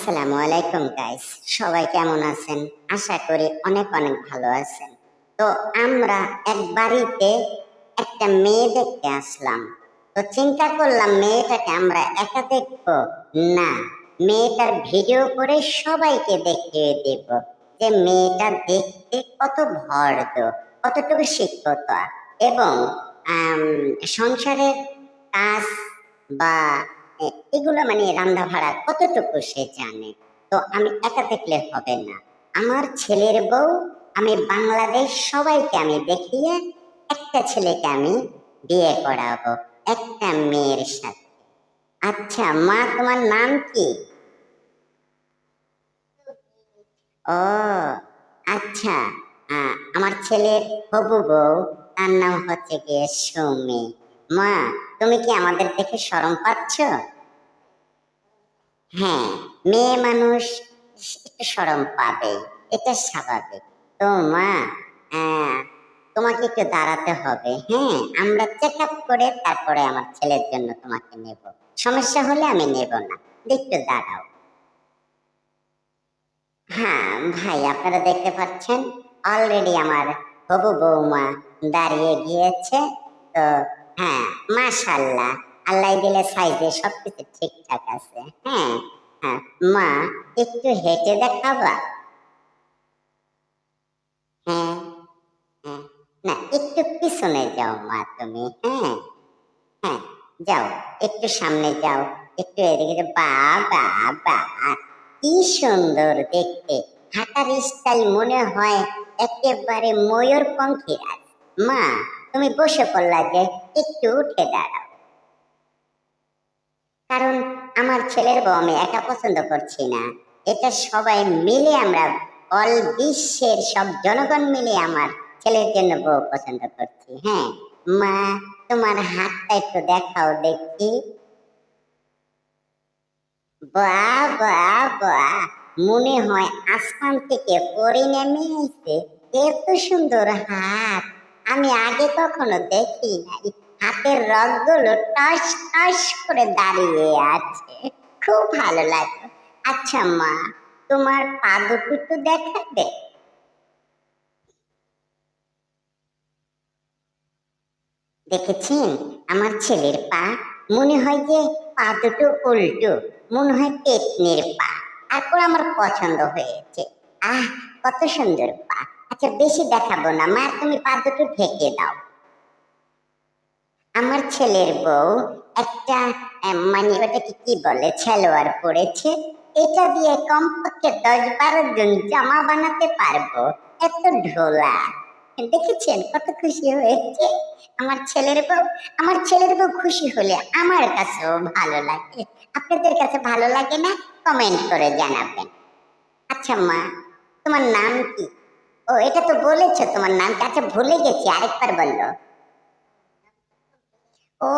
আসসালামু আলাইকুম গাইস সবাই কেমন আছেন? আশা করি অনেক অনেক ভালো আছেন। তো আমরা এক বাড়িতে একটা মেয়ে দেখতে আসলাম। তো চিন্তা করলাম, মেয়েটাকে আমরা একা দেখব? না, মেয়েটার ভিডিও করে সবাইকে দেখিয়ে দেব যে মেয়েটা দেখতে কত ভর্দ কতটুকু শিক্ষত। এবং সংসারের কাজ বা এগুলো মানে রান্না ভাড়া কতটুকু সে জানে? তো আমি একা দেখলে হবে না। আমার ছেলের বউ, আমি বাংলাদেশ সবাইকে আমি দেখিয়ে একটা ছেলেকে আমি বিয়ে করাবো, একটা মেয়ের সাথে। আচ্ছা মা, তোমার নাম কি? ও আচ্ছা আমার ছেলের হবু বউ, তার নাম হচ্ছে গিয়ে সৌমি। মা তুমি কি আমাদের দেখে শরম পাচ্ছ? হ্যাঁ মেয়ে মানুষ একটু শরম পাবে, এটা স্বাভাবিক। তো মা তোমাকে একটু দাঁড়াতে হবে। হ্যাঁ আমরা চেক আপ করে তারপরে আমার ছেলের জন্য তোমাকে নেব। সমস্যা হলে আমি নেব না। একটু দাঁড়াও। হ্যাঁ ভাই, আপনারা দেখতে পাচ্ছেন অলরেডি আমার হবু বৌমা দাঁড়িয়ে গিয়েছে। তো হ্যাঁ মাশাল্লাহ আল্লাহ দিলে সাইজে সবকিছু ঠিকঠাক আছে। হ্যাঁ হ্যাঁ মা, একটু হেঁটে দেখাবা? হ্যাঁ হ্যাঁ না, একটু পিছনে যাও মা তুমি হ্যাঁ হ্যাঁ যাও, একটু সামনে যাও, একটু এদিকে বা বা কি সুন্দর দেখতে। হাঁটার স্টাইল মনে হয় একেবারে ময়ূর পঙ্খিরাজ মা তুমি বসে পড়লা যে একটু উঠে দাঁড়াও। কারণ আমার ছেলের বউ আমি একা পছন্দ করছি না। এটা সবাই মিলে আমরা অল বিশ্বের সব জনগণ মিলে আমার ছেলের জন্য বউ পছন্দ করছি। হ্যাঁ মা, তোমার হাতটা একটু দেখাও দেখি। বাহ বাহ বাহ, মনে হয় আসমান থেকে পরি নেমে এত সুন্দর হাত। আমি আগে কখনো দেখি নাই হাতের রগগুলো টস টস করে দাঁড়িয়ে আছে। খুব ভালো লাগে আচ্ছা মা, তোমার পা একটু দেখাবে? দেখেছেন? আমার ছেলের পা মনে হয় যে পা দুটো উল্টো, মনে হয় পেতনির পা। তারপর আমার পছন্দ হয়েছে। আহ, কত সুন্দর পা। আচ্ছা বেশি দেখাবো না। মা, তুমি পা দুটো ঢেকে দাও। আমার ছেলের বউ একটা মানে ওটাকে কি বলে? ছেলোয়ার পরেছে এটা দিয়ে কমপক্ষে দশ বারো জন জামা বানাতে পারব। এত ঢোলা। দেখেছেন কত খুশি হয়েছে? আমার ছেলের বউ, আমার ছেলের বউ খুশি হলে আমার কাছেও ভালো লাগে। আপনাদের কাছে ভালো লাগে না? কমেন্ট করে জানাবেন। আচ্ছা মা, তোমার নাম কি? ও, এটা তো বলেছ, তোমার নাম আচ্ছা ভুলে গেছি, আরেকবার বলল। ও,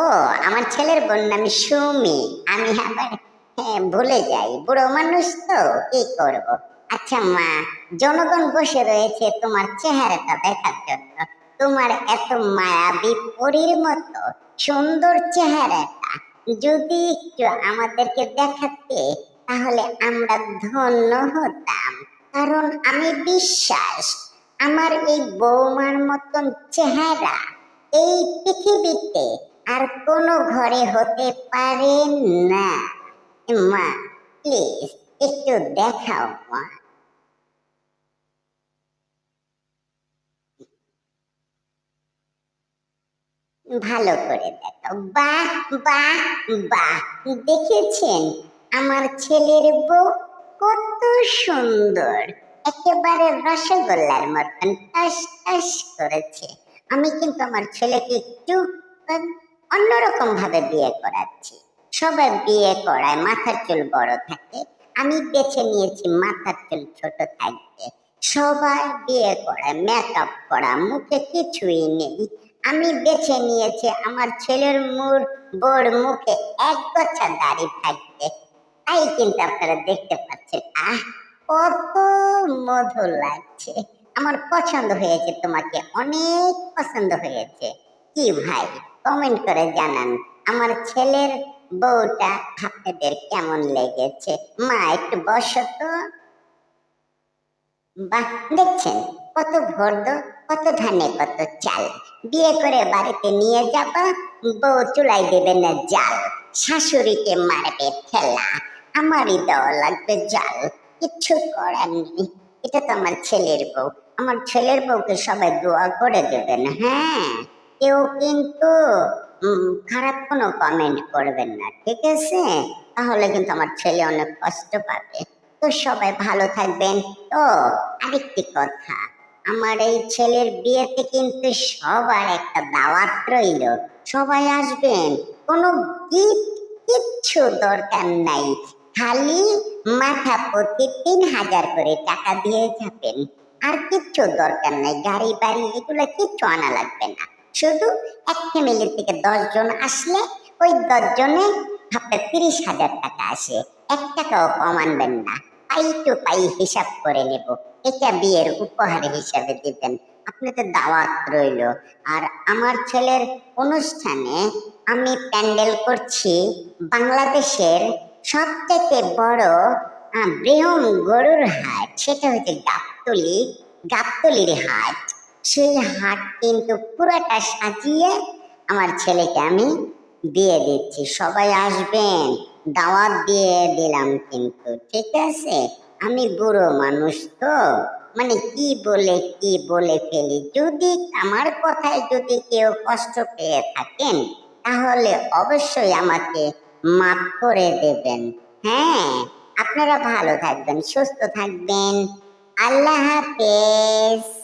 আমার ছেলের বোন নাম সুমি, আমি আবার হ্যাঁ ভুলে যাই, বুড়ো মানুষ তো, কি করব? আচ্ছা মা, জনগণ বসে রয়েছে তোমার চেহারাটা দেখার জন্য, তোমার এত মায়াবী পরীর মতো সুন্দর চেহারাটা, যদি একটু আমাদেরকে দেখাতে, তাহলে আমরা ধন্য হতাম। কারণ আমি বিশ্বাস, আমার এই বৌমার মতন চেহারা এই পৃথিবীতে আর কোনো ঘরে হতে পারে না। মা প্লিজ একটু দেখাও মা। ভালো করে দেখো বাহ বাহ বাহ, দেখেছেন? আমার ছেলের বউ কত সুন্দর। একেবারে রসগোল্লার মতন টাস টাস করেছে। আমি কিন্তু আমার ছেলেকে একটু অন্যরকম ভাবে বিয়ে করাচ্ছি। সবাই বিয়ে করায়, মাথার চুল বড় থাকে। আমি বেছে নিয়েছি মাথার চুল ছোট থাকবে সবাই বিয়ে করায় মেকআপ করা, মুখে কিছুই নেই। আমি বেছে নিয়েছি আমার ছেলের মুর, বোর মুখে এক গোছা দাড়ি থাকবে। তাই কিন্তু আপনারা দেখতে পাচ্ছেন। আহ, কত মধুর লাগছে। আমার পছন্দ হয়েছে, তোমাকে অনেক পছন্দ হয়েছে। কি ভাই কমেন্ট করে জানান। আমার ছেলের বউটা আপনাদের কেমন লেগেছে? মা, একটু বসো তো। বাহ, দেখছেন? কত ভর্দ, কত ধানে কত চাল। বিয়ে করে বাড়িতে নিয়ে যাবা, বউ চুলাই দেবে না জাল। শাশুড়িকে মারবে ঠেলা, আমারই দেওয়া লাগবে জাল। কিচ্ছু করার নেই, এটা তো আমার ছেলের বউ। আমার ছেলের বউকে সবাই দোয়া করে দেবেন হ্যাঁ। কেউ কিন্তু খারাপ কোনো কমেন্ট করবেন না, ঠিক আছে? তাহলে কিন্তু আমার ছেলে অনেক কষ্ট পাবে। তো সবাই ভালো থাকবেন। তো আরেকটি কথা আমার এই ছেলের বিয়েতে কিন্তু সবার একটা দাওয়াত রইল। সবাই আসবেন, কোনো গিফট কিচ্ছু দরকার নাই। খালি মাথা প্রতি তিন হাজার করে টাকা দিয়ে যাবেন। আর কিচ্ছু দরকার নাই, গাড়ি বাড়ি এগুলো কিচ্ছু আনা লাগবে না। শুধু এক ফ্যামিলি থেকে দশ জন আসলে ওই দশ জনে আপনার তিরিশ হাজার টাকা আসে। এক টাকাও কম আনবেন না। পাই টু পাই হিসাব করে নেব। এটা বিয়ের উপহার হিসাবে দিবেন আপনাদের দাওয়াত রইল। আর আমার ছেলের অনুষ্ঠানে আমি প্যান্ডেল করছি বাংলাদেশের সবথেকে বড় বৃহৎ গরুর হাট। সেটা হচ্ছে গাবতলি, গাবতলির হাট। সেই হাট কিন্তু পুরাটা সাজিয়ে আমার ছেলেকে আমি দিয়ে দিচ্ছি। সবাই আসবেন। দাওয়াত দিয়ে দিলাম কিন্তু, ঠিক আছে? আমি বুড়ো মানুষ তো। মানে কি বলে কি বলে ফেলি? যদি আমার কথায় যদি কেউ কষ্ট পেয়ে থাকেন, তাহলে অবশ্যই আমাকে মাফ করে দেবেন। হ্যাঁ আপনারা ভালো থাকবেন, সুস্থ থাকবেন। আল্লাহ হাফেজ।